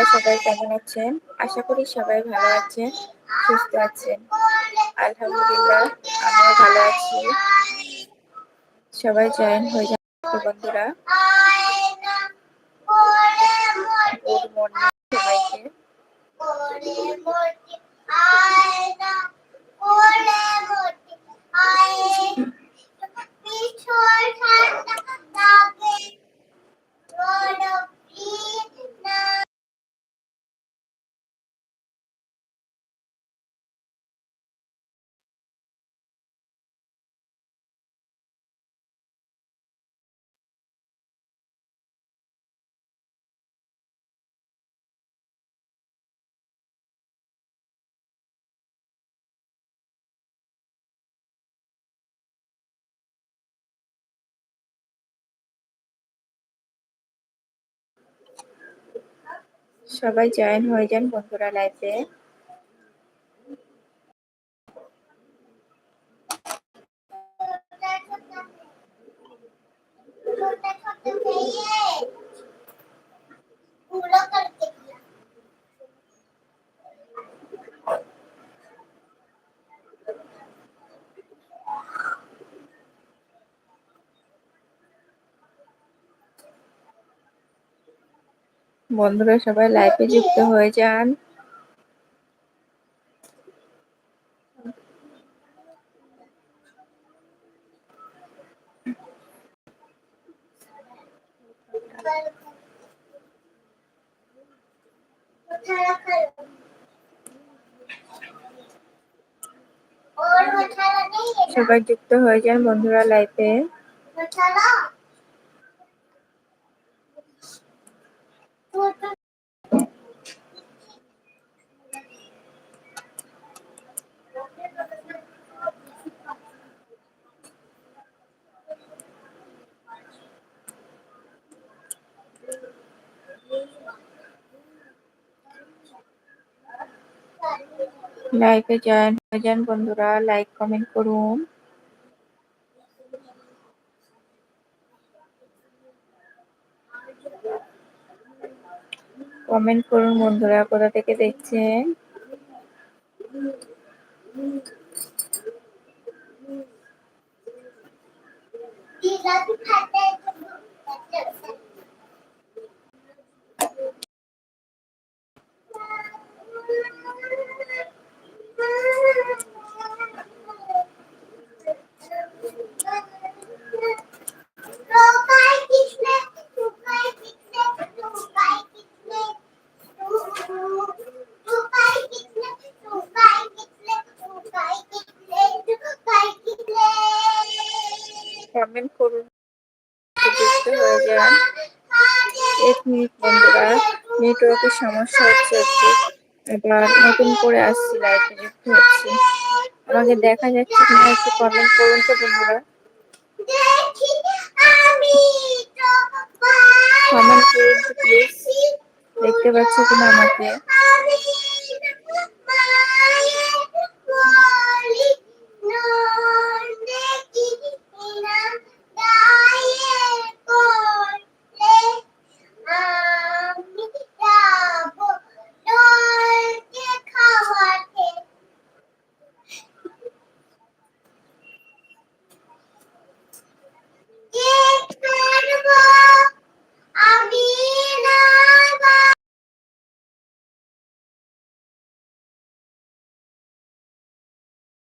বন্ধুরা সবাই কেমন আছেন? আশা করি সবাই ভালো আছেন, সুস্থ আছেন। আলহামদুলিল্লাহ, আমিও ভালো আছি। সবাই জয়েন হয়ে যান বন্ধুরা। গুড মর্নিং সবাইকে। সবাই জয়েন হয়ে যান বন্ধুরা লাইফে। বন্ধুরা সবাই লাইভে যুক্ত হয়ে যান। সবাই যুক্ত হয়ে যান বন্ধুরা লাইভে লাইভে জয়েন হয়ে যান বন্ধুরা লাইক কমেন্ট করুন। কমেন্ট করুন বন্ধুরা কোথা থেকে দেখছেন? কমেন্ট করুন। যুক্ত হয়ে যান। এক মিনিট বন্ধুরা নেটওয়ার্কের সমস্যা হচ্ছে একটু। এবার নতুন করে আসছি লাইভে যুক্ত হচ্ছি। আমাকে দেখা যাচ্ছে কিনা একটু কমেন্ট করুন তো বন্ধুরা। কমেন্ট করুন তো প্লিজ দেখতে পাচ্ছ কিনা আমাকে?